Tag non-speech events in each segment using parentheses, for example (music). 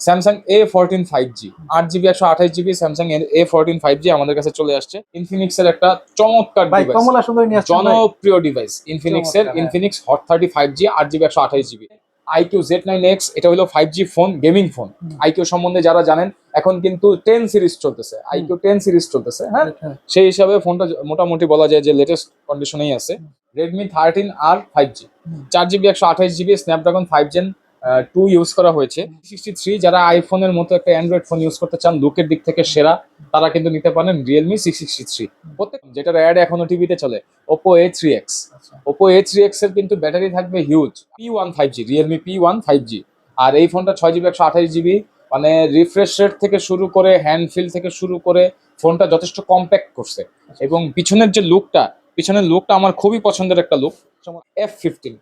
Samsung A fourteen five G আট GB একশো আঠাশ GB Samsung A fourteen five G আমাদের কাছে চলে আসছে। ইনফিনিক্স এর একটা চমৎকার। জনপ্রিয় ডিভাইস ইনফিনিক্স এর। Infinix hot thirty five G আট জিবি একশো আঠাশ GB iQOO Z nine X এটা হলো five G phone gaming phone iQOO সম্বন্ধে যারা জানেন এখন কিন্তু টেন সিরিজ চলতেছে। আইকিউ টেন সিরিজ চলতেছে হ্যাঁ। সেই হিসাবে ফোনটা মোটামুটি বলা যায় যে লেটেস্ট কন্ডিশনেই আছে। Redmi thirteen R five G চার জিবি একশো আঠাশ GB Snapdragon five gen two use করা হয়েছে। সিক্সটি থ্রি যারা আইফোনের মতো একটা অ্যান্ড্রয়েড ফোন ইউজ করতে চান লুকের দিক থেকে সেরা তারা কিন্তু নিতে পারেন রিয়েলমি সিক্স সিক্সটি থ্রি প্রত্যেক যেটার অ্যাড এখনও টিভিতে চলে ওপো এ থ্রি এক্স আচ্ছা। ওপো এ থ্রি এক্সের কিন্তু ব্যাটারি থাকবে huge P one five G Realme P one five G আর এই ফোনটা ছয় জিবি একশো আঠাশ জিবি মানে রিফ্রেশ রেট থেকে শুরু করে হ্যান্ড ফিল থেকে শুরু করে ফোনটা যথেষ্ট কম্প্যাক্ট করছে। এবং পিছনের যে লুকটা পিছনের লুকটা আমার খুবই পছন্দের একটা look F fifteen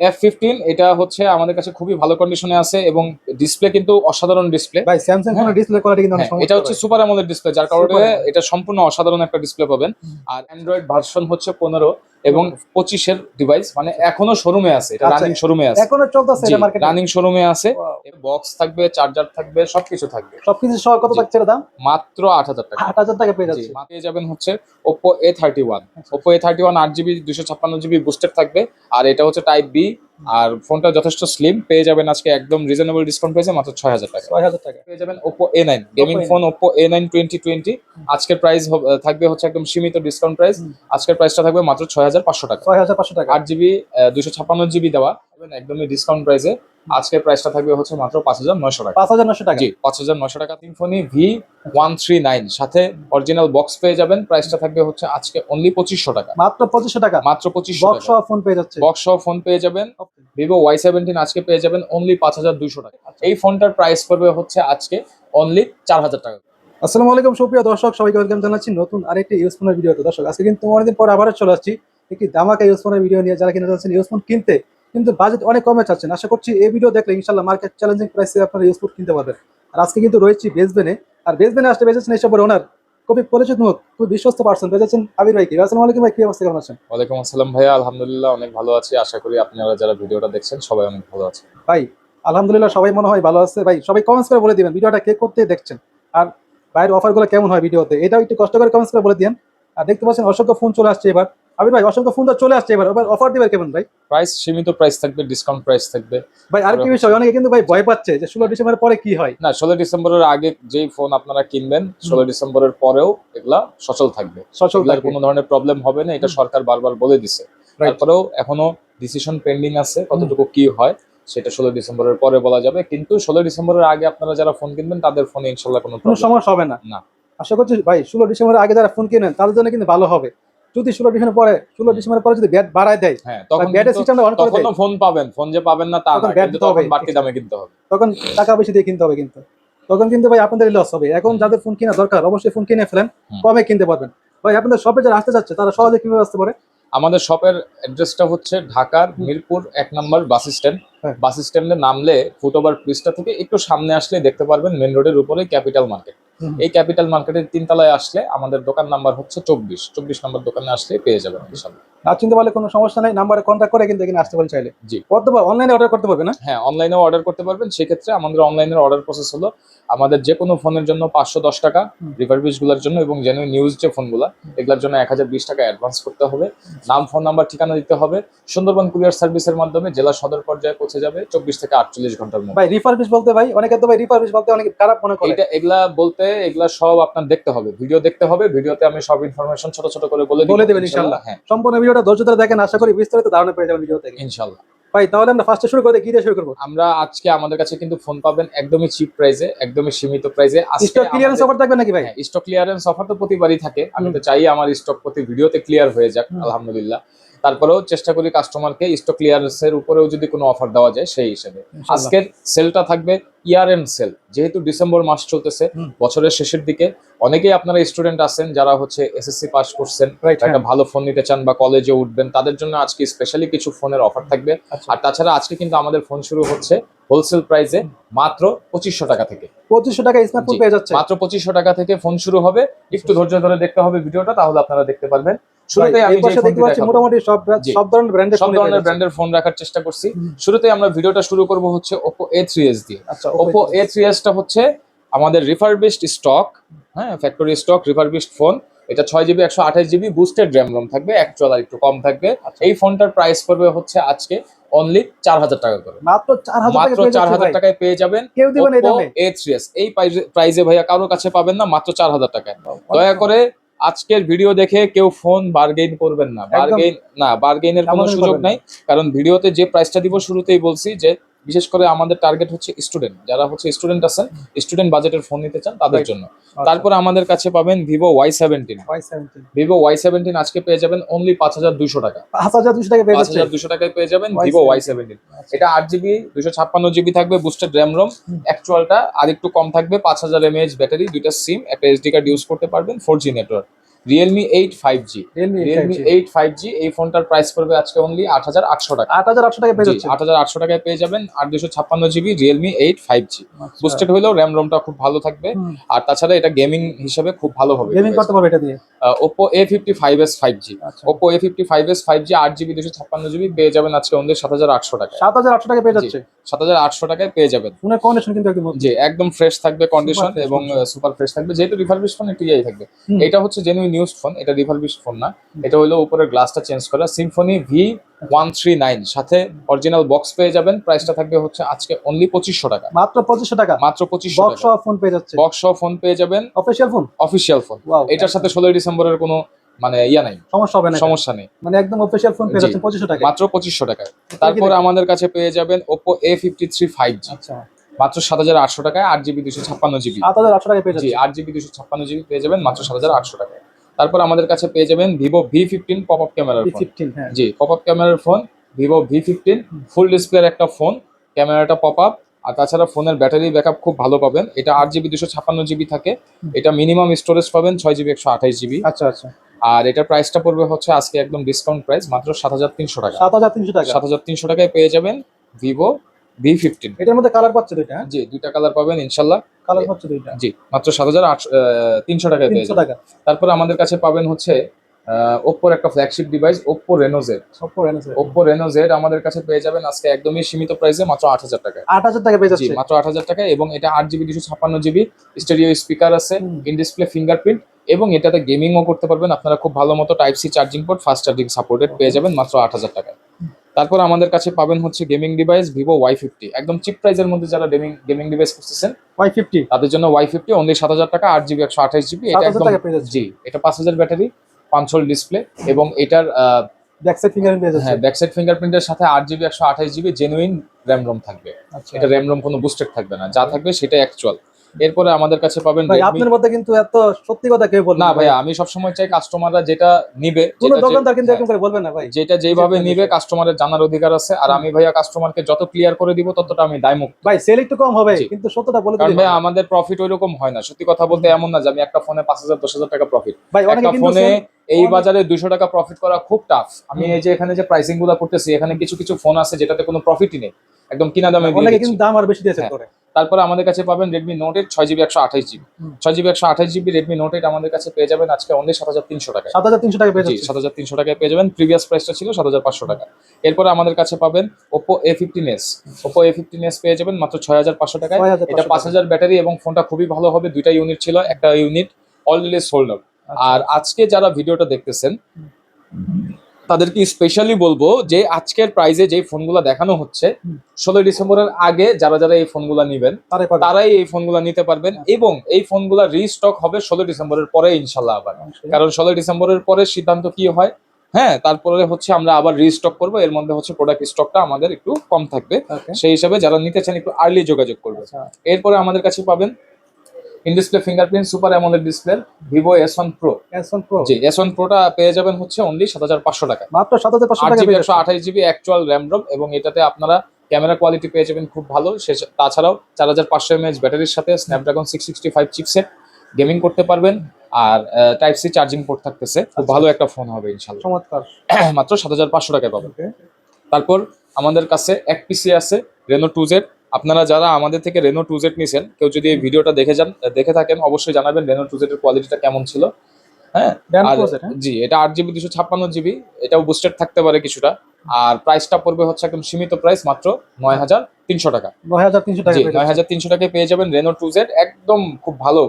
F fifteen এটা হচ্ছে আমাদের কাছে খুবই ভালো কন্ডিশনে আছে এবং ডিসপ্লে কিন্তু অসাধারণ ডিসপ্লে ভাই স্যামসাং ফোনের ডিসপ্লে কোয়ালিটি কিন্তু হ্যাঁ, এটা হচ্ছে সুপার অ্যামোলেড ডিসপ্লে যার কারণে এটা সম্পূর্ণ অসাধারণ একটা ডিসপ্লে পাবেন। আর অ্যান্ড্রয়েড ভার্সন হচ্ছে পনেরো এবং পঁচিশের ডিভাইস মানে এখনও শোরুমে আছে এটা আচ্ছা, রানিং শোরুমে আছে। এখনও চলতেছে এটা মার্কেটে রানিং শোরুমে আছে বক্স থাকবে চার্জার থাকবে সবকিছু থাকবে। সবকিছু সহ কত থাকছে দাম? মাত্র আট হাজার টাকা। আট হাজার টাকা পেয়ে যাচ্ছে। পেয়ে যাবেন হচ্ছে ওপো এ থার্টি ওয়ান আচ্ছা। ওপো এ থার্টি ওয়ান আট জিবি দুশো ছাপ্পান্ন জিবি বুস্টার থাকবে। আর এটা হচ্ছে টাইপ বি আর ফোনটা যথেষ্ট স্লিম পেয়ে যাবেন আজকে একদম রিজনেবল ডিসকাউন্ট পেয়েছে মাত্র ছয় হাজার টাকা। ছয় হাজার টাকা। পেয়ে যাবেন Oppo A nine gaming phone Oppo A nine twenty twenty আজকের প্রাইস থাকবে হচ্ছে একদম সীমিত ডিসকাউন্ট প্রাইস। আজকের প্রাইসটা থাকবে মাত্র ছয় হাজার পাঁচশো টাকা। ছয় হাজার পাঁচশো টাকা। আট জিবি দুশো ছাপ্পান্ন জিবি দেওয়া। পাবেন একদমই ডিসকাউন্ট প্রাইসে আজকের প্রাইসটা থাকবে হচ্ছে মাত্র পাঁচ হাজার নয়শো টাকা। পাঁচ হাজার নশো টাকা। জি পাঁচ হাজার নশো টাকা। Symphony V one three nine সাথে অরিজিনাল বক্স পেয়ে যাবেন। প্রাইসটা থাকবে হচ্ছে আজকে অনলি পঁচিশশো টাকা। মাত্র পঁচিশশো টাকা। মাত্র পঁচিশশো বক্স সহ ফোন পেয়ে যাচ্ছে বক্স সহ ফোন পেয়ে যাবেন। ভিভো ওয়াই সেভেন্টিন আজকে পেয়ে যাবেন অনলি পাঁচ হাজার দুশো টাকা। এই ফোনটার প্রাইস পড়বে হচ্ছে আজকে অনলি চার হাজার টাকা। আসসালামু আলাইকুম সুপ্রিয় দর্শক সবাইকে ওয়েলকাম জানাচ্ছি নতুন আরেকটি ইউজ ফোনের ভিডিওতে দর্শক আজকে কিন্তু অনেকদিন পর আবারও চলে আসছি একটি দামাকা ইউজ ফোনের ভিডিও নিয়ে। যারা কিনা যাচ্ছেন ইউজ ফোন কিনতে কিন্তু বাজেট অনেক কমে চাচ্ছেন। আশা করছি এই ভিডিও দেখলে ইনশাল্লাহ মার্কেট চ্যালেঞ্জিং প্রাইসে আপনারা ইউজ ফোন কিনতে পারবেন। আর আজকে কিন্তু রয়েছি বেসবেনে আর বেসবেনে আসতে বেজেছেন এইসবের ওনার খুবই পরিচিত মুখ খুব বিশ্বস্ত পার্সন বেজেছেন আবির ভাই কি? আসসালামু আলাইকুম ভাই কি অবস্থা? কেমন আছেন? ওয়ালাইকুম আসসালাম ভাইয়া। আলহামদুলিল্লাহ অনেক ভালো আছি। আশা করি আপনারা যারা ভিডিওটা দেখছেন সবাই অনেক ভালো আছে ভাই আলহামদুলিল্লাহ সবাই মনে হয় ভালো আছে। ভাই সবাই কমেন্টস করে বলে দিবেন ভিডিওটা কে করতে দেখছেন। আর বাইরের অফারগুলো কেমন হয় ভিডিওতে? এটাও একটু কষ্ট করে কমেন্টস করে বলে দিন আর দেখতে পাচ্ছেন অসংখ্য ফোন চলে আসছে এবার। আবির ভাই অসংখ্য ফোন তো চলে আসছে এবার। এবার অফার দিবেন কেমন ভাই? প্রাইস সীমিত প্রাইস থাকবে ডিসকাউন্ট প্রাইস থাকবে। ভাই আরেকটি বিষয়? অনেকে কিন্তু ভাই ভয় পাচ্ছে যে ষোলো ডিসেম্বরের পরে কি হয়। না ষোলো ডিসেম্বরের আগে যেই ফোন আপনারা কিনবেন ষোলো ডিসেম্বরের পরেও এগুলা সচল থাকবে। সচল থাকবে। কোনো ধরনের প্রবলেম হবে না এটা সরকার বারবার বলে দিছে। তারপরেও এখনও ডিসিশন পেন্ডিং আছে কতটুকু কি হয় সেটা ষোলো ডিসেম্বরের পরে বলা যাবে। কিন্তু ষোলো ডিসেম্বরের আগে আপনারা যারা ফোন কিনবেন তাদের ফোনে ইনশাল্লাহ কোনো কোনো সমস্যা হবে না। না। আশা করছি ভাই ষোলো ডিসেম্বরের আগে যারা ফোন কিনেন তাদের জন্য কিন্তু ভালো হবে। যদি ষোলো ডিসেম্বর পরে ষোলো ডিসেম্বরের পরে যদি ব্যাট বাড়ায় দেয় হ্যাঁ তখন ব্যাটের সিস্টেমটা অন করে দেয়। ফোন পাবেন ফোন যে পাবেন না তা তখন ব্যাট কিন্তু হবে। তখন বাড়তি দামে কিনতে হবে। তখন টাকা বেশি দিয়ে কিনতে হবে কিন্তু। তখন কিন্তু ভাই আপনাদের লস হবে। এখন যাদের ফোন কেনা দরকার অবশ্যই ফোন কিনে ফেলেন। কমে কিনতে পারবেন? ভাই আপনাদের শপে যারা আসতে যাচ্ছে তারা সহজে কীভাবে আসতে পারে? আমাদের শপের অ্যাড্রেসটা হচ্ছে ঢাকার মিরপুর এক নম্বর বাস স্ট্যান্ড। বাস স্ট্যান্ডে নামলে ফুটওভার ব্রিজটা থেকে একটু সামনে আসলে দেখতে পারবেন মেন রোডের উপরে ক্যাপিটাল মার্কেট এই ক্যাপিটাল মার্কেটের তিনতলায় আসলে আমাদের দোকান নাম্বার হচ্ছে চব্বিশ। চব্বিশ নম্বর দোকানে আসলে পেয়ে যাবেন ইনশাল্লাহ। না চিনতে পারলে কোনো সমস্যা নেই নাম্বারে কন্ট্যাক্ট করে কিন্তু এখানে আসতে পারেন চাইলে। জি। অথবা অনলাইনে অর্ডার করতে পারবে না? হ্যাঁ অনলাইনে অর্ডার করতে পারবেন। সেক্ষেত্রে আমাদের অনলাইনের অর্ডার প্রসেস হলো আমাদের যে কোনো ফোনের জন্য পাঁচশো দশ টাকা। রিভারবিজগুলোর জন্য এবং জেনুইন নিউজ যে ফোনগুলো এগুলোর জন্য এক হাজার বিশ টাকা অ্যাডভান্স করতে হবে। নাম ফোন নাম্বার ঠিকানা দিতে হবে। সুন্দরবন কুরিয়ার সার্ভিসের মাধ্যমে জেলা সদর পর্যায়ে পৌঁছে যাবে চব্বিশ থেকে আটচল্লিশ ঘণ্টার মধ্যে। ভাই রিফারবিশ বলতে ভাই অনেকে তো ভাই রিফারবিশ বলতে অনেকে খারাপ মনে করে। এটা এগুলা বলতে এগুলা সব আপনার দেখতে হবে। ভিডিও দেখতে হবে ভিডিওতে আমি সব ইনফরমেশন ছোট ছোট করে বলে বলে দেবেন ইনশাল্লাহ। হ্যাঁ। সম্পূর্ণ ভিডিওটা ধৈর্য ধরে দেখেন আশা করি বিস্তারিত ধারণা পেয়ে যাবেন ভিডিও থেকে। ইনশাল্লাহ। ভাই তাহলে আমরা ফার্স্টে শুরু করে কি দিয়ে শুরু করব? আমরা আজকে আমাদের কাছে কিন্তু ফোন পাবেন একদমই চিপ প্রাইসে একদমই সীমিত প্রাইসে স্টক ক্লিয়ারেন্স অফার থাকবে নাকি ভাই? স্টক ক্লিয়ারেন্স অফার তো প্রতিবারই থাকে। আমি তো চাই আমার স্টক প্রতি ভিডিওতে ক্লিয়ার হয়ে যাক আলহামদুলিল্লাহ। তারপরেও চেষ্টা করি কাস্টমারকে স্টক ক্লিয়ারেন্সের উপরেও যদি কোনো অফার দেওয়া যায় সেই হিসেবে। আজকের সেলটা থাকবে ইয়ার এন্ড সেল যেহেতু ডিসেম্বর মাস চলতেছে বছরের শেষের দিকে। অনেকেই আপনারা স্টুডেন্ট আছেন যারা হচ্ছে এসএসসি পাস করছেন রাইট একটা ভালো ফোন নিতে চান বা কলেজে উঠবেন তাদের জন্য আজকে স্পেশালি কিছু ফোনের অফার থাকবে। আচ্ছা। আর তাছাড়া আজকে কিন্তু আমাদের ফোন শুরু হচ্ছে হোলসেল প্রাইসে মাত্র পঁচিশশো টাকা থেকে। পঁচিশশো টাকা স্মার্টফোন পেয়ে যাচ্ছে। মাত্র পঁচিশশো টাকা থেকে ফোন শুরু হবে। একটু ধৈর্য ধরে দেখতে হবে ভিডিওটা তাহলে আপনারা দেখতে পারবেন। শুরুতেই আমি দেখতে পাচ্ছি মোটামুটি সব সব ধরনের ব্র্যান্ডের সব ধরনের ব্র্যান্ডের ফোন রাখার চেষ্টা করছি। শুরুতেই আমরা ভিডিওটা শুরু করব হচ্ছে Oppo A3s দিয়ে। আচ্ছা Oppo A3s টা হচ্ছে আমাদের রিফারবিশড স্টক হ্যাঁ ফ্যাক্টরি স্টক রিফারবিশড ফোন এটা ছয় জিবি একশো আঠাশ জিবি বুস্টেড র্যাম রোম থাকবে অ্যাকচুয়াল আর একটু কম থাকবে। আচ্ছা। এই ফোনটার প্রাইস পড়বে হচ্ছে আজকে অনলি চার হাজার টাকা করে। মাত্র চার হাজার মাত্র পেয়ে চার হাজার টাকায় পেয়ে যাবেন কেউ দিবেন এ থ্রি এস এই প্রাইজে ভাইয়া কারোর কাছে পাবেন না মাত্র চার হাজার টাকায়। দয়া করে আজকের ভিডিও দেখে কেউ ফোন বার্গেইন করবেন না। বার্গেইন না বার্গেইনের কোনো সুযোগ নাই। কারণ ভিডিওতে যে প্রাইসটা দিব শুরুতেই বলছি যে বিশেষ করে আমাদের টার্গেট হচ্ছে স্টুডেন্ট যারা হচ্ছে স্টুডেন্ট আছেন স্টুডেন্ট বাজেটের ফোন নিতে চান তাদের জন্য। আচ্ছা। তারপরে আমাদের কাছে পাবেন Vivo Y seventeen Vivo Y seventeen আজকে পেয়ে যাবেন অনলি পাঁচ হাজার দুশো টাকা। পাঁচ হাজার দুশো টাকা পেয়ে পাঁচ হাজার দুশো টাকায় পেয়ে যাবেন ভিভো ওয়াই সেভেন্টিন এটা আট জিবি দুশো ছাপ্পান্ন জিবি থাকবে বুস্টেড র্যাম রোম অ্যাকচুয়ালটা আর একটু কম থাকবে পাঁচ হাজার এমএএইচ ব্যাটারি দুইটা সিম একটা এসডি কার্ড ইউজ করতে পারবেন four G network Realme eight five G Realme eight five G এই ফোনটার প্রাইস পড়বে আজকে অনলি আট হাজার আটশো টাকা। আট হাজার আটশো টাকা পেয়ে যাচ্ছে আট হাজার আটশো টাকায় পেয়ে যাবেন আর দুশো ছাপ্পান্ন GB Realme eight five G boosted হলেও র্যাম রোমটা খুব ভালো থাকবে। আর তাছাড়া এটা গেমিং হিসেবে খুব ভালো হবে। গেমিং করতে পারবে এটা দিয়ে? Oppo A fifty five S five G Oppo A fifty five S five G আট জিবি দুশো ছাপ্পান্ন জিবি পেয়ে যাবেন আজকে অনলি সাত হাজার আটশো টাকা সাত হাজার আটশো টাকা পেয়ে যাচ্ছে। সাত হাজার আটশো টাকায় পেয়ে যাবেন। ফোনের কন্ডিশন কিন্তু একদম জি একদম ফ্রেশ থাকবে কন্ডিশন এবং সুপার ফ্রেশ থাকবে। যেহেতু রিফারবিশ ফোন একটু ইয়ে থাকবে। এটা হচ্ছে জেনুইন ইউজ ফোন এটা রিফারবিশ ফোন না। এটা হলো উপরের গ্লাসটা চেঞ্জ করা। Symphony V one three nine সাথে অরিজিনাল বক্স পেয়ে যাবেন। প্রাইসটা থাকবে হচ্ছে আজকে অনলি পঁচিশশো টাকা। মাত্র পঁচিশশো টাকা? মাত্র পঁচিশশো বক্স ফোন পেয়ে যাচ্ছে? বক্স সহ ফোন পেয়ে যাবেন। অফিসিয়াল ফোন অফিসিয়াল ফোন এটার সাথে ষোলোই ডিসেম্বরের কোনো মানে ইয়া নাই। সমস্যা হবে না সমস্যা নেই। মানে একদম অফিসিয়াল ফোন পেয়ে জি। যাচ্ছে পঁচিশশো টাকা মাত্র পঁচিশশো টাকায়। তারপর আমাদের কাছে পেয়ে যাবেন Oppo A fifty three five G আচ্ছা। মাত্র সাত হাজার আটশো টাকায় আট জিবি দুশো ছাপ্পান্ন জিবি সাত হাজার আটশো টাকা পেয়ে জি যাচ্ছে আট জিবি দুশো ছাপ্পান্ন জিবি পেয়ে যাবেন মাত্র সাত হাজার আটশো টাকায়। তারপর আমাদের কাছে পেয়ে যাবেন Vivo V fifteen pop up ক্যামেরার ফোন হ্যাঁ। জি পপ আপ ক্যামেরার phone Vivo V fifteen full ডিসপ্লের একটা ফোন ক্যামেরাটা পপ আপ আর তাছাড়া ফোনের ব্যাটারি ব্যাকআপ খুব ভালো পাবেন। এটা আট জিবি দুশো ছাপ্পান্ন জিবি থাকে। এটা মিনিমাম স্টোরেজ পাবেন ছয় জিবি একশো আঠাইশ জিবি আচ্ছা আচ্ছা। আর এটার প্রাইসটা পড়বে হচ্ছে আজকে একদম ডিসকাউন্ট প্রাইস মাত্র সাত হাজার তিনশো টাকা। সাত হাজার তিনশো টাকা? সাত হাজার তিনশো টাকায় পেয়ে যাবেন ভিভো ভি ফিফটিন এটার মধ্যে কালার পাচ্ছে দুইটা হ্যাঁ? জি দুইটা কালার পাবেন ইনশাল্লাহ। কালার পাচ্ছে দুইটা। জি মাত্র সাত হাজার আটশো তিনশো টাকায় পেয়ে যাবেন। টাকা। তারপর আমাদের কাছে পাবেন হচ্ছে ওপ্পোর একটা flagship device Oppo Reno Z Oppo Reno Z Oppo Reno Z আমাদের কাছে পেয়ে যাবেন আজকে একদমই সীমিত প্রাইসে মাত্র আট হাজার টাকায়। আট হাজার টাকা পেয়ে যাচ্ছে। মাত্র আট হাজার টাকায় এবং এটা আট জিবি দুশো ছাপ্পান্ন জিবি স্টেডিও স্পিকার আছে। ইন ডিসপ্লে ফিঙ্গারপ্রিন্ট এবং এটাতে গেমিংও করতে পারবেন। আপনারা খুব ভালো মতো type C charging port fast charging supported পেয়ে যাবেন মাত্র আট হাজার টাকায়। তারপর আমাদের কাছে পাবেন হচ্ছে gaming device Vivo Y fifty একদম চিপ প্রাইসের মধ্যে যারা গেমিং গেমিং ডিভাইস খুঁজতেছেন ওয়াই ফিফটি তাদের জন্য ওয়াই ফিফটি অনলি সাত হাজার টাকা আট জিবি একশো আঠাশ জিবি এটা একদম টাকা। জি এটা পাঁচ হাজার ব্যাটারি। পাঁচ হোল ডিসপ্লে এবং এটার ব্যাকসাইড ব্যাক সাইড ফিঙ্গার পেয়ে যাচ্ছে হ্যাঁ ব্যাকসাইড ফিঙ্গারপ্রিন্টের সাথে আট জিবি একশো আঠাশ জিবি জেনুইন র্যাম রোম থাকবে। আচ্ছা। এটা র্যাম রোম কোনো বুস্টেড থাকবে না। যা থাকবে সেটা অ্যাকচুয়াল এরপরে আমাদের কাছে পাবেন ভাই আপনার মধ্যে কিন্তু এত সত্যি কথা কেউ বলবে না ভাইয়া আমি সবসময় চাই কাস্টমাররা যেটা নিবে কোনো দোকানদার কিন্তু হ্যাঁ, এরকম করে বলবে না ভাই। যেটা যেভাবে নিবে। কাস্টমারের জানার অধিকার আছে। আর আমি ভাইয়া কাস্টমারকে যত ক্লিয়ার করে দিব ততটা আমি দায়মুক্ত। ভাই সেল একটু কম হবে কিন্তু সত্যটা বলে দিলে ভাইয়া আমাদের প্রফিট ওইরকম হয় না। সত্যি কথা বলতে এমন না যে আমি একটা ফোনে পাঁচ হাজার দশ হাজার টাকা প্রফিট ভাই অনেকে কিন্তু ফোনে এই বাজারে দুশো টাকা প্রফিট করা খুব টাফ আমি এই যে এখানে যে প্রাইসিংগুলো করতেছি এখানে কিছু কিছু ফোন আছে যেটাতে কোনো প্রফিটই নেই। একদম কিনা দামে অনেকে। কিন্তু দাম আর বেশি দিয়ে সেল হ্যাঁ। করে তারপরে আমাদের কাছে পাবেন রেডমি নোট এইট ছয় জিবি একশো আঠাশ জিবি। ছয় জিবি একশো আঠাশ জিবি রেডমি নোট এইট আমাদের কাছে পেয়ে যাবেন আজকে অনলি সাত হাজার তিনশো টাকা সাত হাজার তিনশো টাকা পেয়ে সাত হাজার তিনশো টাকায় পেয়ে যাবেন। প্রিভিয়াস প্রাইসটা ছিল সাত হাজার পাঁচশো টাকা। এরপরে আমাদের কাছে পাবেন Oppo A fifteen S Oppo A fifteen S পেয়ে যাবেন মাত্র ছয় হাজার পাঁচশো টাকায়। এটা পাঁচ হাজার ব্যাটারি এবং ফোনটা খুবই ভালো হবে। দুইটা ইউনিট ছিল একটা ইউনিট অলরেডি সোল্ড আউট। আর আজকে যারা ভিডিওটা দেখতেছেন তাদেরকে স্পেশালি বলব যে আজকের প্রাইজে যে ফোনগুলো দেখানো হচ্ছে। ষোলোই ডিসেম্বরের আগে যারা যারা এই ফোনগুলো নিবেন তারাই এই ফোনগুলো নিতে পারবেন এবং এই ফোনগুলো রিস্টক হবে ষোলো ডিসেম্বরের পরে ইনশাল্লাহ আবার। কারণ ষোলোই ডিসেম্বরের পরে সিদ্ধান্ত কি হয়? হ্যাঁ তারপরে হচ্ছে আমরা আবার রিস্টক করব এর মধ্যে হচ্ছে প্রোডাক্ট স্টকটা আমাদের একটু কম থাকবে। সেই হিসাবে যারা নিতে চান একটু আর্লি যোগাযোগ করবে আচ্ছা। এরপরে আমাদের কাছে পাবেন in display fingerprint super AMOLED display Vivo S one Pro S1 Pro. জি এস ওয়ান প্রোটা পেয়ে যাবেন হচ্ছে অনলি সাত হাজার পাঁচশো টাকা মাত্র সাত হাজার পাঁচশো টাকা একশো আঠাশ জিবি অ্যাকচুয়াল র্যাম রোম এবং এটাতে আপনারা ক্যামেরা কোয়ালিটি পেয়ে যাবেন খুব ভালো। সে তাছাড়াও চার হাজার পাঁচশো এমএএচ ব্যাটারির সাথে Snapdragon six sixty five chipset gaming করতে পারবেন। আর টাইপ সি চার্জিং পোর্ট থাকতেছে। খুব ভালো একটা ফোন হবে ইনশাল্লাহ চমৎকার। (coughs) মাত্র সাত হাজার পাঁচশো টাকায় পাবেন। তারপর আমাদের কাছে এক পিসি আছে রেনো টু জেড আপনারা যারা আমাদের থেকে রেনো টু জেড নিছেন কেউ যদি এই ভিডিওটা দেখে যান দেখে থাকেন অবশ্যই জানাবেন রেনো টু জেড এর কোয়ালিটিটা কেমন ছিল। হ্যাঁ? হ্যাঁ? জি এটা আট জিবি দুশো ছাপ্পান্ন জিবি এটাও বুস্টেড থাকতে পারে কিছুটা। আর প্রাইসটা পড়বে হচ্ছে একদম সীমিত প্রাইস মাত্র নয় হাজার তিনশো টাকা। নয় হাজার তিনশো টাকা পেয়ে নয় হাজার তিনশো টাকায় পেয়ে যাবেন রেনো টু জেড একদম খুব ভালো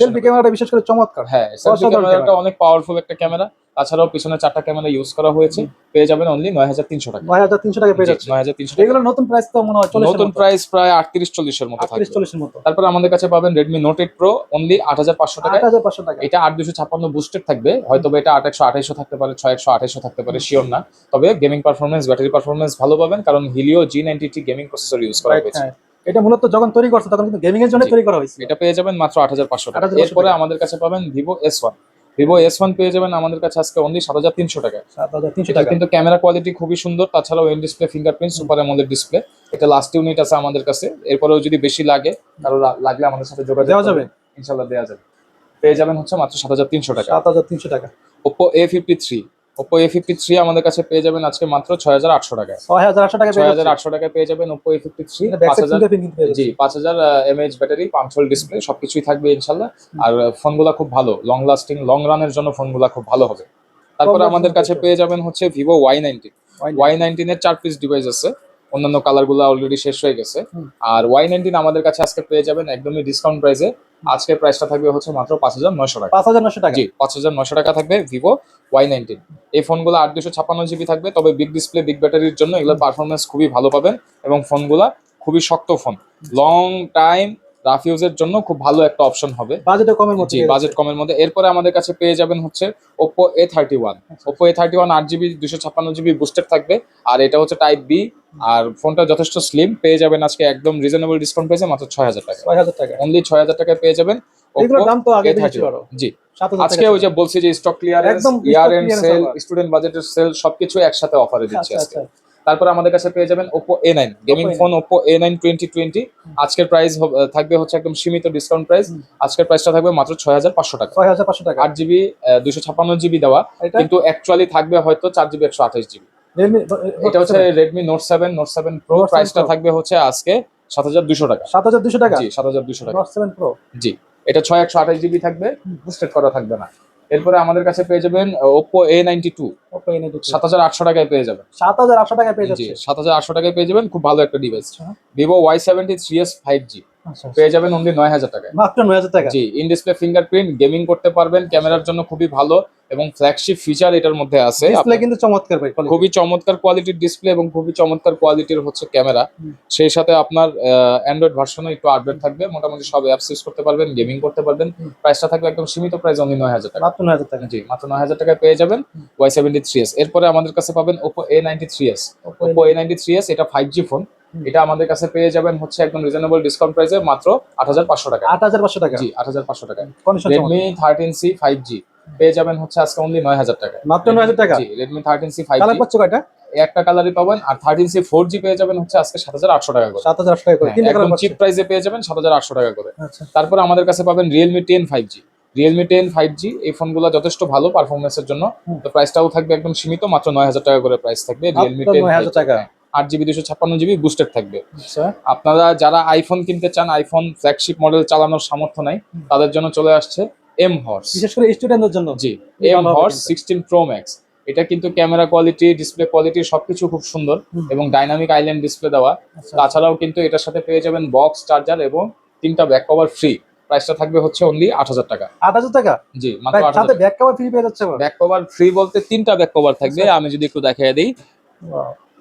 সেলফি ক্যামেরাটা বিশেষ করে চমৎকার। হ্যাঁ সেলফি ক্যামেরাটা অনেক পাওয়ারফুল একটা ক্যামেরা তাছাড়াও পিছনে চারটা ক্যামেরা ইউজ করা হয়েছে। পেয়ে যাবেন অনলি নয় হাজার তিনশো টাকা। নয় হাজার তিনশো টাকা পেয়ে যাচ্ছে নয় হাজার তিনশো টাকা। এগুলো নতুন প্রাইস তো মনে হয় নতুন প্রাইস প্রায় আটত্রিশ চল্লিশের মতো থাকবে। চল্লিশের মতো। তারপর আমাদের কাছে পাবেন Redmi Note eight Pro only আট হাজার পাঁচশো আট হাজার পাঁচশো টাকা এটা আট দুশো ছাপ্পান্ন বুস্টেড থাকবে। হয়তো এটা আট একশো আঠাইশো থাকতে পারে ছয় একশো আঠাইশো থাকতে পারে শিওর না। তবে গেমিং পারফরমেন্স ব্যাটারি পারফরমেন্স ভালো পাবেন কারণ Helio G ninety gaming processor use করা হয়েছে। হ্যাঁ। এটা মূলত যখন তৈরি করছে তখন কিন্তু গেমিং এর জন্য তৈরি করা হয়েছে। এটা পেয়ে যাবেন মাত্র আট হাজার পাঁচশো টাকা। এরপরে আমাদের কাছে পাবেন Vivo S one Vivo S one পেয়ে যাবেন আমাদের কাছে আজকে অনলি সাত হাজার তিনশো টাকা। সাত হাজার তিনশো টাকা। কিন্তু ক্যামেরা কোয়ালিটি খুবই সুন্দর তাছাড়াও এন ডিসপ্লে ফিঙ্গারপ্রিন্ট সুপার আমাদের ডিসপ্লে এটা লাস্ট ইউনিট আছে আমাদের কাছে। এরপরেও যদি বেশি লাগে কারও লাগলে আমাদের সাথে যোগাযোগ দেওয়া যাবে? ইনশাল্লাহ দেওয়া যাবে। পেয়ে যাবেন হচ্ছে মাত্র সাত হাজার তিনশো টাকা। সাত হাজার তিনশো টাকা। Oppo A fifty three Oppo A fifty three আমাদের কাছে পেয়ে যাবেন আজকে মাত্র ছয় হাজার আটশো টাকায়। ছয় হাজার আটশো টাকা ছয় হাজার আটশো টাকায় পেয়ে যাবেন ওপো এ ফিফটি থ্রি পাঁচ হাজার জি পাঁচ হাজার এমএইচ ব্যাটারি পাঁচশোল ডিসপ্লে সবকিছুই থাকবে ইনশাল্লাহ। আর ফোনগুলো খুব ভালো লং লাস্টিং লং রানের জন্য ফোনগুলো খুব ভালো হবে। তারপরে আমাদের কাছে পেয়ে যাবেন হচ্ছে ভিভো ওয়াই নাইনটিন ওয়াই নাইনটিনের চার পিস ডিভাইস আছে। অন্যান্য কালারগুলো অলরেডি শেষ হয়ে গেছে। আর ওয়াই নাইনটিন আমাদের কাছে আজকে পেয়ে যাবেন একদমই ডিসকাউন্ট প্রাইসে আজকের প্রাইসটা থাকবে হচ্ছে মাত্র পাঁচ হাজার নয়শো টাকা। পাঁচ হাজার নশো টাকা। জি পাঁচ হাজার নশো টাকা থাকবে ভিভো ওয়াই নাইনটিন এই ফোনগুলো আট দুশো ছাপ্পান্ন জিবি থাকবে তবে বিগ ডিসপ্লে বিগ ব্যাটারির জন্য এগুলোর পারফরমেন্স খুবই ভালো পাবেন এবং ফোনগুলো খুবই শক্ত ফোন লং টাইম রাফ ইউজের জন্য খুব ভালো একটা অপশন হবে। বাজেটে কমের মধ্যে জি বাজেট কমের মধ্যে। এরপরে আমাদের কাছে পেয়ে যাবেন হচ্ছে Oppo A thirty one Oppo A thirty one আট জিবি দুশো ছাপ্পান্ন জিবি বুস্টেড থাকবে। আর এটা হচ্ছে টাইপ বি আর ফোনটা যথেষ্ট স্লিম পেয়ে যাবেন আজকে একদম রিজনেবল ডিসকাউন্ট পেয়েছে মাত্র ছয় হাজার টাকা। ছয় হাজার টাকা। অনলি ছয় হাজার টাকায় পেয়ে যাবেন। এগুলোর দাম তো আগে। জি। আজকে ওই যে বলছি যে stock clearance year end sale student বাজেটের সেল সবকিছু একসাথে অফারে দিচ্ছে আচ্ছা আজকে। আচ্ছা তারপর আমাদের কাছে পেয়ে যাবেন Oppo A nine gaming phone Oppo A nine twenty twenty আজকের প্রাইস থাকবে হচ্ছে একদম সীমিত ডিসকাউন্ট প্রাইস। আজকের প্রাইসটা থাকবে মাত্র ছয় হাজার পাঁচশো টাকা। ছয় হাজার পাঁচশো টাকা। আট জিবি দুশো ছাপ্পান্ন জিবি দেওয়া। কিন্তু অ্যাকচুয়ালি থাকবে হয়তো চার জিবি একশো আঠাশ জিবি Uh, uh, এটা হচ্ছে Redmi Note 7 Note 7 Pro প্রাইসটা থাকবে হচ্ছে আজকে 7200 টাকা। 7200 টাকা? জি 7200 টাকা। Note 7 Pro জি এটা 6 128 থাকবে বুস্টেড করা থাকবে না। এরপরে আমাদের কাছে পেয়ে যাবেন Oppo A92 Oppo A92 7800 টাকায় পেয়ে যাবেন। 7800 টাকায় পেয়ে যাচ্ছে। জি 7800 টাকায় পেয়ে যাবেন খুব ভালো একটা ডিভাইস আচ্ছা। Vivo Y73s 5G পেয়ে যাবেন অনলি নয় হাজার টাকায়। মাত্র নয় হাজার টাকা? জি ইন ডিসপ্লে ফিঙ্গারপ্রিন্ট গেমিং করতে পারবেন ক্যামেরার জন্য খুবই ভালো এবং ফ্ল্যাগশিপ ফিচার এটার মধ্যে আছে। ডিসপ্লে কিন্তু চমৎকার ভাই খুবই চমৎকার কোয়ালিটির ডিসপ্লে এবং খুবই চমৎকার কোয়ালিটির হচ্ছে ক্যামেরা। সেই সাথে আপনার অ্যান্ড্রয়েড ভার্সনও একটু আপডেট থাকবে। মোটামুটি সব অ্যাপস ইউজ করতে পারবেন গেমিং করতে পারবেন। প্রাইসটা থাকবে একদম সীমিত প্রাইস অনলি নয় হাজার টাকা। মাত্র নয় হাজার টাকা। জি মাত্র নয় হাজার টাকায় পেয়ে যাবেন ওয়াই সেভেন্টি থ্রি এস এরপরে আমাদের কাছে পাবেন Oppo A ninety three S Oppo A ninety three S এটা ফাইভ জি ফোন। এটা আমাদের কাছে পেয়ে যাবেন হচ্ছে একদম রিজনেবল ডিসকাউন্ট প্রাইসে মাত্র আট হাজার পাঁচশো টাকা। আট হাজার পাঁচশো টাকা? জি আট হাজার পাঁচশো টাকা। Redmi thirteen C five G পেয়ে যাবেন হচ্ছে আজকে অনলি নয় হাজার টাকা। মাত্র 9,000 টাকা? জি Redmi thirteen C five colour পাচ্ছ কয়টা? একটা কালারই পাবেন আর থার্টিন সি ফোর জি পেয়ে যাবেন হচ্ছে আজকে সাত হাজার আটশো টাকা করে। সাত হাজার আটশো টাকা করে। হ্যাঁ, একদম চিপ প্রাইসে পেয়ে যাবেন সাত হাজার আটশো টাকা করে। আচ্ছা। তারপর আমাদের কাছে পাবেন Realme ten five G Realme ten five G এই ফোনগুলো যথেষ্ট ভালো পারফরমেন্সের জন্য। তো প্রাইসটাও থাকবে একদম সীমিত মাত্র নয় হাজার টাকা করে প্রাইস থাকবে রিয়েলমি টেন 9,000 টাকা। আট জিবি দুশো ছাপ্পান্ন জিবি বুস্টেড থাকবে। আচ্ছা। আপনারা যারা আইফোন কিনতে চান আইফোন ফ্ল্যাগশিপ মডেল চালানোর সামর্থ্য নাই তাদের জন্য চলে আসছে এম হর্স বিশেষ করে স্টুডেন্টদের জন্য। জি এম হর্স। সিক্সটিন প্রো ম্যাক্স এটা কিন্তু ক্যামেরা কোয়ালিটি ডিসপ্লে কোয়ালিটি সবকিছু খুব সুন্দর এবং ডাইনামিক আইল্যান্ড ডিসপ্লে দেওয়া। আচ্ছা। তাছাড়াও কিন্তু এটার সাথে পেয়ে যাবেন বক্স চার্জার এবং তিনটা ব্যাক কভার ফ্রি প্রাইসটা থাকবে হচ্ছে অনলি আট হাজার টাকা। আট হাজার টাকা? জি মাত্র সাথে ব্যাক কভার ফ্রি পেয়ে যাচ্ছে ব্যাক কভার ফ্রি বলতে তিনটা ব্যাক কভার থাকবে। আচ্ছা। আমি যদি একটু দেখাই দিই।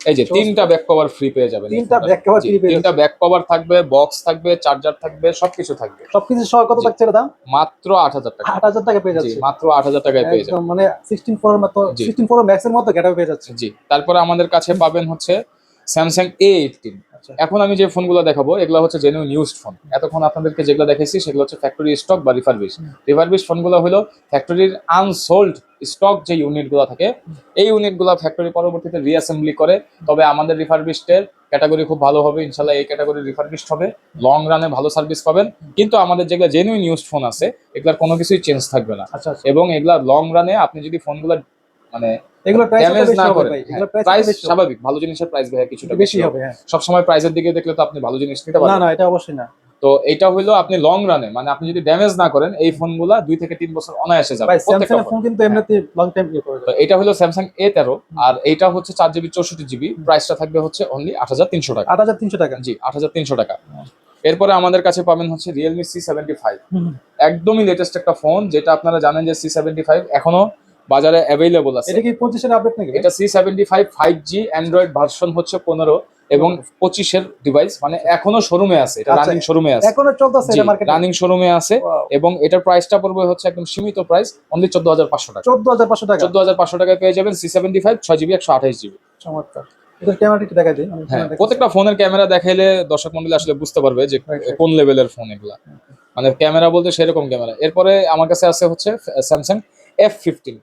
এই যে তিনটা ব্যাক কভার ফ্রি পেয়ে যাবেন তিনটা ব্যাক কভার ফ্রি পেয়ে তিনটা ব্যাক কভার থাকবে বক্স থাকবে চার্জার থাকবে সবকিছু থাকবে। সবকিছু সহ কত। থাকছে এর দাম? মাত্র আট হাজার টাকা। আট হাজার টাকা পেয়ে যাচ্ছে। মাত্র আট হাজার টাকায় পেয়ে যাচ্ছে মানে সিক্সটিন ফোর মতো জি। সিক্সটিন ফোর ম্যাক্স এর মতো গেটাবে পেয়ে যাচ্ছে। জি তারপরে আমাদের কাছে পাবেন হচ্ছে স্যামসাং এ এইটিন আচ্ছা। এখন আমি যে ফোনগুলো দেখাবো এগুলো হচ্ছে জেনুইন ইউজড ফোন এতক্ষণ আপনাদেরকে যেগুলো দেখেছি সেগুলো হচ্ছে ফ্যাক্টরি স্টক বা রিফারবিশ। রিফারবিশ ফোনগুলো হলো ফ্যাক্টরির আনসোল্ড স্টক যে ইউনিটগুলো থাকে এই ইউনিটগুলো ফ্যাক্টরি পরবর্তীতে রিঅ্যাসেম্বলি করে। তবে আমাদের রিফারবিস্টের ক্যাটাগরি খুব ভালো হবে ইনশাল্লাহ এই ক্যাটাগরি রিফারবিস্ট হবে। লং রানে ভালো সার্ভিস পাবেন। কিন্তু আমাদের যেগুলো জেনুইন ইউজড ফোন আছে এগুলার কোনো কিছুই চেঞ্জ থাকবে না। আচ্ছা আচ্ছা। এবং এগুলা লং রানে আপনি যদি ফোনগুলো মানে এগুলো প্রাইস ড্যামেজ না করে। প্রাইস প্রাইস স্বাভাবিক ভালো জিনিসের প্রাইস ভাই কিছুটা বেশি হবে হ্যাঁ। সবসময় প্রাইসের দিকে দেখলে তো আপনি ভালো জিনিস নিতে পারবেন। না এটা অবশ্যই না। তো এটা হলো আপনি লং রানে মানে আপনি যদি ড্যামেজ না করেন এই ফোনগুলা দুই থেকে তিন বছর অনায়াসে যাবে প্রত্যেকটা স্যামসাং ফোন কিন্তু এমনিতে লং টাইম ইয়ে করে তো এটা হলো স্যামসাং এ তেরো আর হচ্ছে চার জিবি চৌষট্টি জিবি প্রাইসটা থাকবে হচ্ছে অনলি আট হাজার তিনশো টাকা। আট হাজার তিনশো টাকা। জি আট হাজার তিনশো টাকা। এরপরে আমাদের কাছে পাবেন হচ্ছে রিয়েলমি সি সেভেন্টি ফাইভ একদমই লেটেস্ট একটা ফোন যেটা আপনারা জানেন যে সি সেভেন্টি ফাইভ এখনও বাজারে অ্যাভেলেবল আছে। এটা কি পঁচিশের আপডেট নাকি এটা C seventy five five G Android version হচ্ছে পনেরো এবং পঁচিশের ডিভাইস মানে এখনও শোরুমে আছে এটা আচ্ছা, রানিং শোরুমে আছে। এখনও চলতেছে এটা মার্কেটে রানিং শোরুমে আছে এবং এটার প্রাইসটা পড়বে হচ্ছে একদম সীমিত প্রাইস অনলি চোদ্দ হাজার পাঁচশো টাকা। চোদ্দ হাজার পাঁচশো টাকা? চোদ্দ হাজার পাঁচশো টাকায় পেয়ে যাবেন সি সেভেন্টি ফাইভ ছয় জিবি একশো আঠাইশ জিবি চমৎকার। হ্যাঁ প্রত্যেকটা ফোনের ক্যামেরা দেখাইলে দর্শক মন্ডলী আসলে বুঝতে পারবে যে. কোন লেভেলের ফোন এগুলা। মানে ক্যামেরা বলতে সেরকম ক্যামেরা এরপরে আমার কাছে আছে হচ্ছে Samsung F fifteen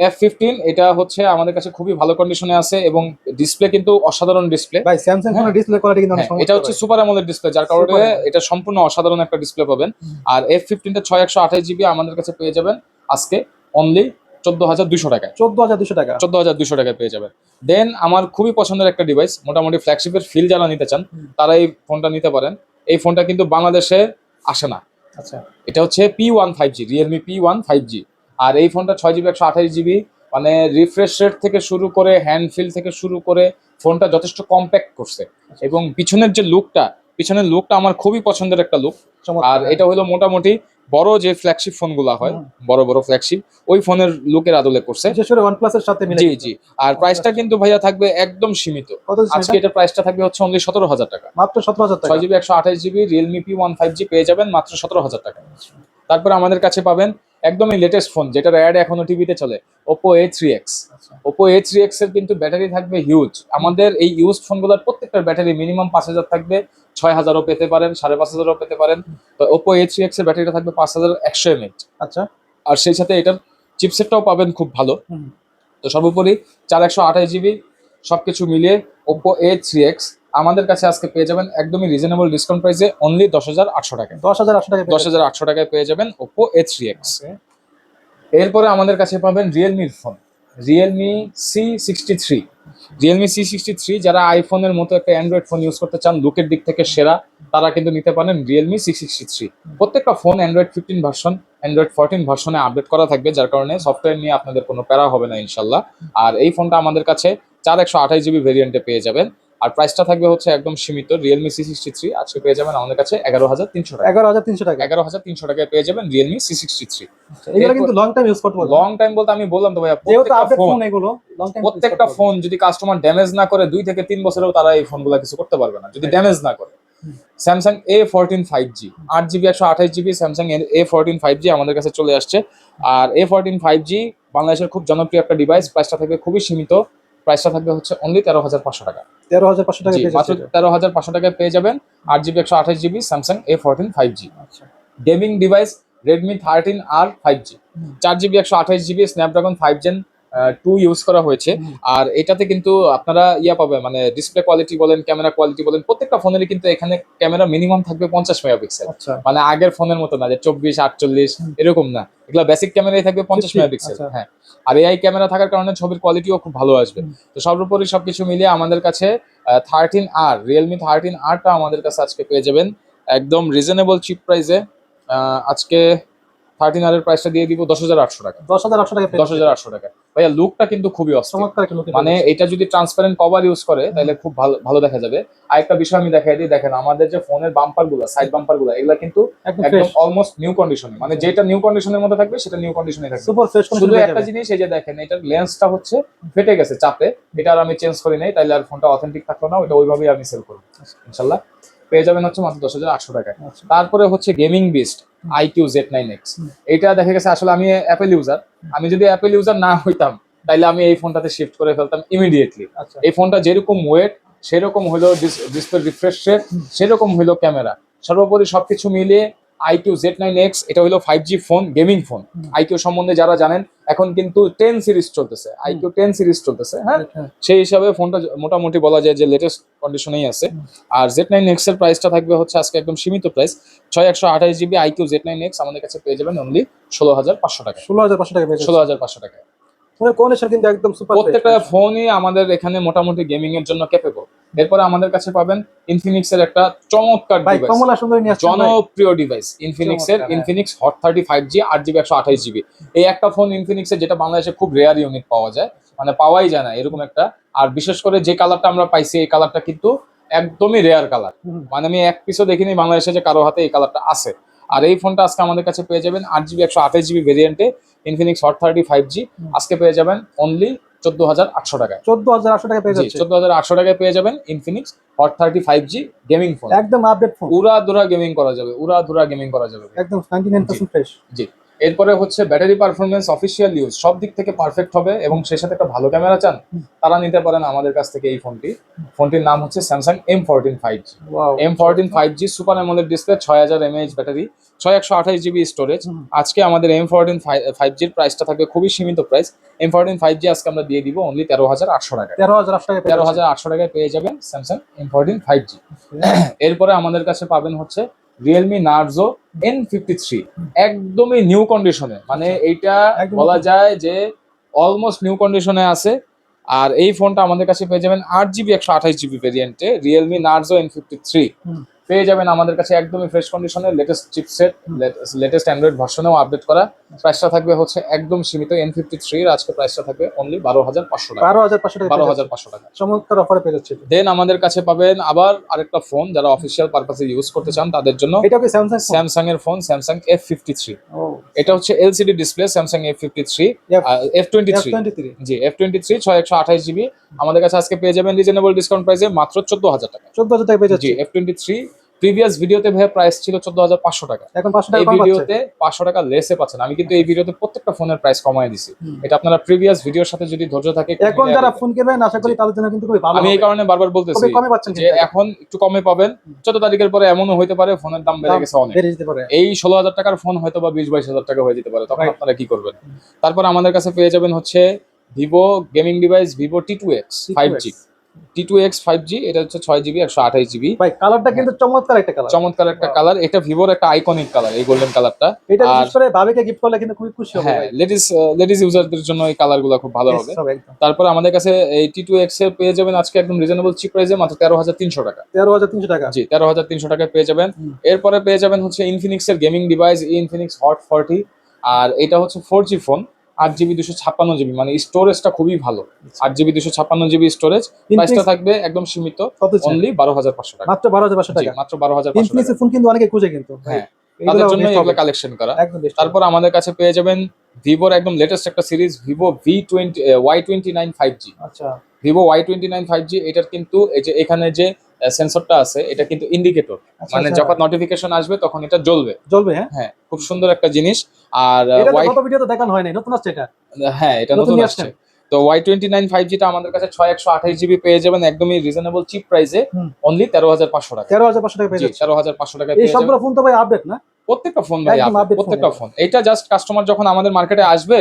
F fifteen এটা হচ্ছে আমাদের কাছে খুবই ভালো কন্ডিশনে আছে এবং ডিসপ্লে কিন্তু অসাধারণ ডিসপ্লে ভাই স্যামসাং ফোনের ডিসপ্লে কোয়ালিটি কিন্তু হ্যাঁ, এটা হচ্ছে সুপার অ্যামোলেড ডিসপ্লে যার কারণে এটা সম্পূর্ণ অসাধারণ একটা ডিসপ্লে পাবেন। আর এফ ফিফটিনটা ছয় একশো আঠাশ জিবি আমাদের কাছে পেয়ে যাবেন আজকে অনলি চোদ্দ হাজার দুশো টাকায়। চোদ্দ হাজার দুশো টাকা। চোদ্দ হাজার দুশো টাকায় পেয়ে যাবেন। দেন আমার খুবই পছন্দের একটা ডিভাইস মোটামুটি ফ্ল্যাগশিপের ফিল যারা নিতে চান। তারা এই ফোনটা নিতে পারেন। এই ফোনটা কিন্তু বাংলাদেশে আসে না। আচ্ছা। এটা হচ্ছে P one five G Realme P one five G আর এই ফোনটা ছয় জিবি একশো আঠাশ জিবি মানে রিফ্রেশ রেট থেকে শুরু করে হ্যান্ড ফিল থেকে শুরু করে ফোনটা যথেষ্ট কম্প্যাক্ট করছে। এবং পিছনের যে লুকটা পিছনের লুকটা আমার খুবই পছন্দের একটা লুক আর এটা হলো মোটামুটি বড় যে ফ্ল্যাগশিপ ফোনগুলো হয় বড় বড় ফ্ল্যাগশিপ ওই ফোনের লুকের আদলে করছে। বিশেষ করে সাথে মিলে জি জি। আর প্রাইসটা কিন্তু ভাইয়া থাকবে একদম সীমিত। আজকে এটার প্রাইসটা থাকবে হচ্ছে অনলি সতেরো হাজার টাকা। মাত্র সতেরো হাজার টাকা? ছয় জিবি একশো আঠাশ GB Realme P one five G পেয়ে যাবেন মাত্র সতেরো হাজার টাকা। তারপরে আমাদের কাছে পাবেন একদমই লেটেস্ট ফোন যেটার অ্যাড এখনও টিভিতে চলে Oppo A three X. Oppo A three এক্সের কিন্তু ব্যাটারি থাকবে হিউজ আমাদের এই ইউজ ফোনগুলোর প্রত্যেকটার ব্যাটারি মিনিমাম পাঁচ হাজার থাকবে ছয় হাজারও পেতে পারেন সাড়ে পাঁচ হাজারও পেতে পারেন। তো ওপো এ থ্রি এক্সের ব্যাটারিটা থাকবে পাঁচ হাজার একশো এমএইচ আচ্ছা। আর সেই সাথে এটার চিপসেটটাও পাবেন খুব ভালো। তো সর্বোপরি চার একশো আঠাশ জিবি সবকিছু মিলিয়ে ওপো এ থ্রি এক্স আমাদের কাছে আজকে পেয়ে যাবেন একদমই রিজনেবল ডিসকাউন্ট প্রাইসে অনলি দশ হাজার আটশো টাকায় দশ হাজার আটশো টাকা দশ হাজার আটশো টাকায় পেয়ে যাবেন ওপো এ থ্রি এক্স এরপরে আমাদের কাছে পাবেন রিয়েলমির phone Realme C sixty three Realme C sixty three যারা আইফোনের মতো একটা অ্যান্ড্রয়েড ফোন ইউজ করতে চান লুকের দিক থেকে সেরা তারা কিন্তু নিতে পারেন রিয়েলমি সি সিক্সটি থ্রি প্রত্যেকটা phone Android fifteen version Android fourteen ভার্সনে আপডেট করা থাকবে যার কারণে সফটওয়্যার নিয়ে আপনাদের কোনো প্যারা হবে না ইনশাল্লাহ। আর এই ফোনটা আমাদের কাছে চার একশো আঠাশ জিবি ভেরিয়েন্টে পেয়ে যাবেন। আর প্রাইসটা থাকবে হচ্ছে একদম সীমিত রিয়েলমি সি সিক্সটি থ্রি আজকে পেয়ে যাবেন আমাদের কাছে এগারো হাজার তিনশো টাকা। এগারো হাজার তিনশো টাকা। এগারো হাজার তিনশো টাকায় পেয়ে যাবেন রিয়েলমি সি সিক্সটি থ্রি এগুলো কিন্তু লং টাইম ইউজ করতে লং টাইম বলতে আমি বললাম তো ভাইয়া ফোন এগুলো লং টাইম প্রত্যেকটা ফোন যদি কাস্টমার ড্যামেজ না করে দুই থেকে তিন বছরেও তারা এই ফোনগুলো কিছু করতে পারবে না। যদি ড্যামেজ না করে। Samsung A fourteen five G আট জিবি একশো আঠাশ GB Samsung A fourteen five G আমাদের কাছে চলে আসছে। আর এ ফোরটিন ফাইভ জি বাংলাদেশের খুব জনপ্রিয় একটা ডিভাইস প্রাইসটা থাকবে খুবই সীমিত। প্রাইসটা থাকবে হচ্ছে অনলি তেরো হাজার পাঁচশো টাকা। তেরো হাজার পাঁচশো টাকা মাত্র তেরো হাজার পাঁচশো টাকায় পেয়ে যাবেন। আট জিবি একশো আঠাশ GB Samsung A fourteen five G আচ্ছা। Gaming device Redmi thirteen R five G চার জিবি একশো আঠাশ GB Snapdragon five Gen two use করা হয়েছে। আর এটাতে কিন্তু আপনারা ইয়া পাবে মানে ডিসপ্লে কোয়ালিটি বলেন ক্যামেরা কোয়ালিটি বলেন প্রত্যেকটা ফোনেরই কিন্তু এখানে ক্যামেরা মিনিমাম থাকবে পঞ্চাশ মেগাপিক্সেল আচ্ছা। মানে আগের ফোনের মতো না যে চব্বিশ আটচল্লিশ এরকম না। এগুলো বেসিক ক্যামেরাই থাকবে পঞ্চাশ 50, মেগাপিক্সেল আচ্ছা। হ্যাঁ। আর এআই ক্যামেরা থাকার কারণে ছবির কোয়ালিটিও খুব ভালো আসবে। তো সর্বোপরি সবকিছু মিলিয়ে আমাদের কাছে থার্টিন আর রিয়েলমি থার্টিন আরটা আমাদের কাছে আজকে পেয়ে যাবেন। একদম রিজনেবল চিপ প্রাইসে আজকে থার্টিন আর এর প্রাইসটা দিয়ে দিব দশ হাজার আটশো টাকা। দশ হাজার আটশো টাকা দশ হাজার আটশো টাকা। ভাইয়া লুকটা কিন্তু খুবই চমৎকার মানে এটা যদি ট্রান্সপারেন্ট কভার ইউজ করে তাহলে খুব ভালো ভালো দেখা যাবে। আরেকটা বিষয় আমি দেখাই দিই দেখেন আমাদের যে ফোনের বাম্পারগুলো সাইড বাম্পারগুলো এগুলো কিন্তু একদম অলমোস্ট নিউ কন্ডিশনে মানে যেটা নিউ কন্ডিশনের মধ্যে থাকবে সেটা নিউ কন্ডিশনে থাকবে। সুপার ফ্রেশ শুধু একটা জিনিস এই যে দেখেন এটার লেন্সটা হচ্ছে ফেটে গেছে চাপে। এটা আর আমি চেঞ্জ করি নাই তাহলে আর ফোনটা অথেন্টিক থাকল না ওটা ওইভাবেই আমি সেল করব। ইনশাল্লাহ। পেয়ে যাবেন হচ্ছে মাত্র দশ হাজার আটশো টাকায়। আচ্ছা। তারপরে হচ্ছে gaming beast iQOO Z nine X. এটা দেখা গেছে আসলে আমি অ্যাপেল ইউজার আমি যদি অ্যাপেল ইউজার না হইতাম তাইলে আমি এই ফোনটাতে শিফট করে ফেলতাম ইমিডিয়েটলি আচ্ছা। এই ফোনটা যেরকম ওয়েট সেরকম হলো ডিসপ্লে রিফ্রেশ রেট সেরকম হলো ক্যামেরা সর্বোপরি সবকিছু মিলিয়ে আইকিউ জেড নাইন এক্স এটা হলো five G phone gaming phone iQOO সম্বন্ধে যারা জানেন এখন কিন্তু টেন সিরিজ চলতেছে আইকিউ টেন সিরিজ চলতেছে হ্যাঁ? হ্যাঁ সেই হিসাবে ফোনটা মোটামুটি বলা যায় যে লেটেস্ট কন্ডিশনেই আছে। আর জেড নাইন এক্সের প্রাইসটা থাকবে হচ্ছে আজকে একদম সীমিত প্রাইস ছয় একশো আঠাশ GB iQOO Z nine X আমাদের কাছে পেয়ে যাবেন অনলি ষোলো হাজার পাঁচশো টাকা ষোলো হাজার পাঁচশো টাকা ষোলো হাজার পাঁচশো টাকা ফোনের কন্ডিশন কিন্তু একদম সুপার প্রত্যেকটা ফোনই আমাদের এখানে মোটামুটি গেমিং এর জন্য ক্যাপেবল এরপরে আমাদের কাছে পাবেন ইনফিনিক্স এর একটা চমৎকার জনপ্রিয় ডিভাইস ইনফিনিক্স এর। Infinix Hot thirty five G আট জিবি একশো আঠাইশ জিবি এই একটা ফোন ইনফিনিক্স এর যেটা বাংলাদেশে খুব রেয়ার ইউনিট পাওয়া যায় মানে পাওয়াই যায় না এরকম একটা। আর বিশেষ করে যে কালারটা আমরা পাইছি এই কালারটা কিন্তু একদমই রেয়ার কালার মানে আমি এক পিসও দেখিনি বাংলাদেশে যে কারও হাতে এই কালারটা আছে। আর এই ফোনটা আজকে আমাদের কাছে পেয়ে যাবেন আট জিবি একশো আঠাশ GB ভেরিয়েন্টে Infinix Hot thirty five G. আজকে পেয়ে যাবেন অনলি চোদ্দ হাজার আটশো টাকায়। চোদ্দ হাজার আটশো টাকা পেয়ে যাচ্ছে চোদ্দ হাজার আটশো টাকায় পেয়ে যাবেন Infinix Hot thirty five G gaming phone একদম আপডেট ফোন উড়া দুরা গেমিং করা যাবে উড়া দুরা গেমিং করা যাবে। একদম নাইনটি নাইন পার্সেন্ট ফ্রেশ জি। এরপরে হচ্ছে ব্যাটারি পারফরমেন্স অফিসিয়াল ইউজ সব দিক থেকে পারফেক্ট হবে এবং সেই সাথে একটা ভালো ক্যামেরা চান তারা নিতে পারেন আমাদের কাছ থেকে এই ফোনটি। ফোনটির নাম হচ্ছে Samsung M fourteen five G M fourteen five G super AMOLED display ছয় হাজার এমএএইচ ব্যাটারি ছয় একশো আঠাশ জিবি স্টোরেজ আজকে আমাদের এম ফোরটিন ফাইভ জির প্রাইসটা থাকবে খুবই সীমিত price M fourteen five G আজকে আমরা দিয়ে দিব অনলি তেরো হাজার আটশো টাকায়। তেরো হাজার আটশো টাকা তেরো হাজার আটশো টাকায় পেয়ে যাবেন Samsung M fourteen five G এরপরে আমাদের কাছে পাবেন হচ্ছে Realme Narzo N fifty three একদমই নিউ কন্ডিশনে মানে এইটা বলা যায় যে অলমোস্ট নিউ কন্ডিশনে আছে। আর এই ফোনটা আমাদের কাছে পেয়ে যাবেন আট জিবি একশো আঠাশ GB ভেরিয়েন্টে Realme Narzo N fifty three. পেয়ে যাবেন আমাদের কাছে একদমই ফ্রেশ কন্ডিশনে লেটেস্ট চিপসেট লেটেস্ট অ্যান্ড্রয়েড ভার্সনেও আপডেট করা। প্রাইসটা থাকবে হচ্ছে একদম সীমিত এন ফিফটি থ্রির আজকে প্রাইসটা থাকবে অনলি বারো হাজার পাঁচশো টাকা। বারো হাজার পাঁচশো টাকা বারো হাজার পাঁচশো টাকা। চমৎকার অফারে পেয়ে যাচ্ছে দেন আমাদের কাছে পাবেন আবার আরেকটা ফোন যারা অফিসিয়াল পারপাসে ইউজ করতে চান তাদের জন্য। এটা কি স্যামসাং স্যামসাং এর phone Samsung F fifty three এটা হচ্ছে LCD display Samsung F fifty three F twenty three G F twenty three ছয় একশো আঠাশ জিবি। আমাদের কাছে আজকে পেয়ে যাবেন রিজনেবল ডিসকাউন্ট প্রাইসে মাত্র চোদ্দ হাজার টাকা। চোদ্দ হাজার টাকা পেয়ে যাচ্ছে এফ টোয়েন্টি থ্রি প্রিভিয়াস ভিডিওতে ভাইয়া প্রাইস ছিল চোদ্দ হাজার পাঁচশো টাকা। এখন পাঁচশো টাকা ভিডিওতে পাঁচশো টাকা লেসে পাচ্ছেন। আমি কিন্তু এই ভিডিওতে প্রত্যেকটা ফোনের প্রাইস কমাই দিছি। এটা আপনারা প্রিভিয়াস ভিডিওর সাথে যদি ধৈর্য থাকে এখন যারা ফোন কিনবেন আশা করি তাদের জন্য কিন্তু খুবই ভালো আমি এই কারণে বারবার বলতেছি যে এখন একটু কমে পাবেন। চোদ্দ তারিখের পরে এমনও হইতে পারে ফোনের দাম বেড়ে গেছে অনেক। এই ষোলো হাজার টাকার ফোন হয়তো বা বিশ বাইশ হাজার টাকা হয়ে যেতে পারে। তখন. আপনারা কি করবেন? তারপর আমাদের কাছে পেয়ে যাবেন হচ্ছে Vivo gaming device Vivo T two X five G T two X five G এটা হচ্ছে ছয় জিবি একশো আঠাশ জিবি ভাই কালারটা কিন্তু চমৎকার একটা কালার। চমৎকার একটা কালার। এটা ভিভোর একটা আইকনিক কালার এই গোল্ডেন কালারটা। এটা বিশেষ করে গিফট করলে কিন্তু খুবই খুশি হবে হ্যাঁ লেডিস লেডিস ইউজারদের জন্য এই কালারগুলো খুব ভালো হবে। তারপর আমাদের কাছে এই টি টু এক্সের পেয়ে যাবেন আজকে একদম রিজনেবল চিপ প্রাইসে মাত্র তেরো হাজার তিনশো টাকা। তেরো হাজার তিনশো টাকা। জি তেরো হাজার তিনশো টাকায় পেয়ে যাবেন। এরপরে পেয়ে যাবেন হচ্ছে ইনফিনিক্স এর gaming device Infinix Hot forty আর এটা হচ্ছে ফোর জি ফোন আট জিবি দুশো ছাপ্পান্ন জিবি মানে স্টোরেজটা খুবই ভালো। আট জিবি দুশো ছাপ্পান্ন জিবি স্টোরেজ প্রাইসটা থাকবে একদম সীমিত অনলি বারো হাজার পাঁচশো টাকা। মাত্র বারো হাজার পাঁচশো টাকা? মাত্র বারো হাজার পাঁচশো ফোন কিন্তু অনেকে খুঁজে কিন্তু। হ্যাঁ, তাদের জন্য এগুলো। কালেকশন করা। তারপর আমাদের কাছে পেয়ে যাবেন ভিভোর একদম লেটেস্ট একটা series Vivo V twenty Y twenty nine five G আচ্ছা। Vivo Y twenty nine five G এটার কিন্তু এই যে এখানে যে সেন্সরটা আছে এটা কিন্তু ইন্ডিকেটর আচ্ছা, মানে আচ্ছা। যখন নোটিফিকেশন আসবে তখন এটা জ্বলবে। জ্বলবে হ্যাঁ? হ্যাঁ খুব সুন্দর একটা জিনিস। আর ওয়াই গত ভিডিও তো দেখানো নাই নতুন আসছে এটা। হ্যাঁ এটা নতুন আসছে। তো ওয়াই টোয়েন্টি নাইন ফাইভ জিটা আমাদের কাছে ছয় একশো আঠাশ জিবি পেয়ে যাবেন একদমই রিজনেবল চিপ প্রাইসে। অনলি তেরো হাজার পাঁচশো টাকা। তেরো হাজার পাঁচশো টাকা তেরো হাজার পাঁচশো টাকা এই সবগুলো ফোন তো ভাই আপডেট না? প্রত্যেকটা ফোন ভাই প্রত্যেকটা ফোন এটা জাস্ট কাস্টমার যখন আমাদের মার্কেটে আসবে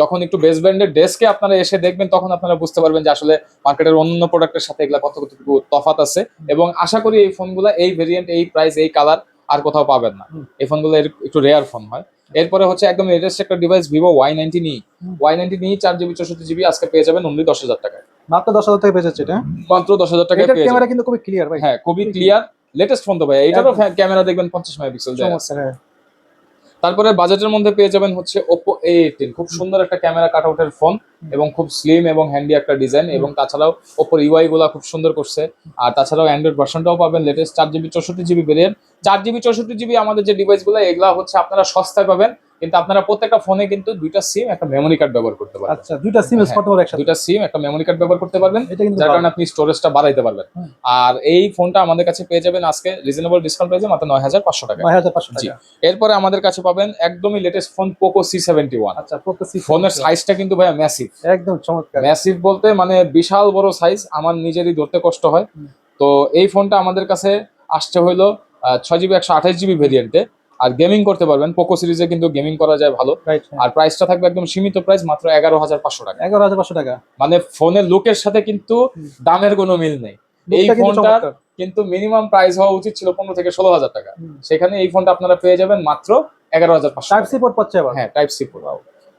যখন একটু বেস ব্র্যান্ডের ডেস্কে আপনারা এসে দেখবেন তখন আপনারা বুঝতে পারবেন যে আসলে মার্কেটের অন্য প্রোডাক্টের সাথে এগুলা কতটুকু তফাত আছে। এবং আশা করি এই ফোনগুলা এই ভেরিয়েন্ট এই প্রাইস এই কালার আর কোথাও পাবেন না। এই ফোনগুলো একটু রেয়ার ফোন হয়। এরপরে হচ্ছে একদম লেটেস্ট একটা device Vivo Y nineteen E Y nineteen E চার জিবি চৌষট্টি জিবি আজকে পেয়ে যাবেন অনলি দশ হাজার টাকায়। মাত্র দশ হাজার টাকা পেয়ে যাচ্ছে এটা? মাত্র দশ হাজার টাকায় এটার পেয়ে যাবেন। ক্যামেরা কিন্তু খুবই ক্লিয়ার ভাই। হ্যাঁ খুবই ক্লিয়ার লেটেস্ট ফোন তো ভাই এটারও ক্যামেরা দেখবেন পঞ্চাশ মেগাপিক্সেল তারপরে বাজেটের মধ্যে পেয়ে যাবেন হচ্ছে ওপো এ এইটিন খুব সুন্দর একটা ক্যামেরা কাট আউটের ফোন এবং খুব স্লিম এবং হ্যান্ডি একটা ডিজাইন এবং তাছাড়াও ওপোর ইউআই গুলা খুব সুন্দর করছে। আর তাছাড়াও অ্যান্ড্রয়েড ভার্সনটাও পাবেন লেটেস্ট চার জিবি চৌষট্টি জিবি ভেরিয়েন্ট চার জিবি চৌষট্টি জিবি আমাদের যে ডিভাইসগুলো এগুলা হচ্ছে আপনারা সস্তায় পাবেন। কিন্তু আপনারা প্রত্যেকটা ফোনে কিন্তু দুইটা সিম একটা মেমোরি কার্ড ব্যবহার করতে পারবেন। আচ্ছা দুইটা সিম করতে পারো একসাথে। দুইটা সিম একটা মেমোরি কার্ড ব্যবহার করতে পারবেন যার কারণে আপনি স্টোরেজটা বাড়াইতে পারবেন। আর এই ফোনটা আমাদের কাছে পেয়ে যাবেন আজকে রিজনেবল ডিসকাউন্ট প্রাইসে মাত্র নয় হাজার পাঁচশো টাকা। নয় হাজার পাঁচশো জি। টাকা। এরপরে আমাদের কাছে পাবেন একদমই latest phone Poco C seventy one আচ্ছা পোকো সি ফোনের সাইজটা কিন্তু ভাই ম্যাসিভ একদম চমৎকার। ম্যাসিভ বলতে মানে বিশাল বড় সাইজ আমার নিজেরই ধরতে কষ্ট হয়। তো এই ফোনটা আমাদের কাছে আসছে হইল আহ, ছয় জিবি একশো আঠাশ জিবি ভেরিয়েন্টে আর গেমিং করতে পারবেন। পোকো সিরিজে কিন্তু গেমিং করা যায় ভালো। আর প্রাইসটা থাকবে একদম সীমিত প্রাইস মাত্র এগারো হাজার পাঁচশো টাকা। এগারো হাজার পাঁচশো টাকা। মানে ফোনের লুকের সাথে কিন্তু দামের কোনো মিল নেই। এই ফোনটার কিন্তু মিনিমাম প্রাইস হওয়া উচিত ছিল পনেরো থেকে ষোলো হাজার টাকা। সেখানে এই ফোনটা আপনারা পেয়ে যাবেন মাত্র এগারো হাজার পাঁচশো টাইপ সি পোর্ট পাচ্ছে আবার। হ্যাঁ টাইপ সি পোর্ট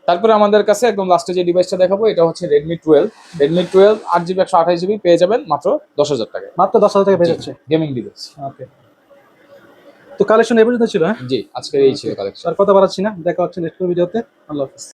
তারপরে আমাদের কাছে একদম লাস্টে যে ডিভাইসটা দেখাবো এটা হচ্ছে রেডমি টুয়েলভ রেডমি টুয়েলভ আট জিবি একশো আঠাশ জিবি পেয়ে যাবেন মাত্র দশ হাজার টাকা মাত্র দশ হাজার টাকা পেয়ে যাচ্ছে। গেমিং ডিভাইস ওকে তো কালেকশন এ পর্যন্ত ছিল হ্যাঁ? জি আজকে এই ছিল কালেকশন আর কথা বাড়াচ্ছি না দেখা হচ্ছে নেক্সট ভিডিওতে আল্লাহ হাফিজ।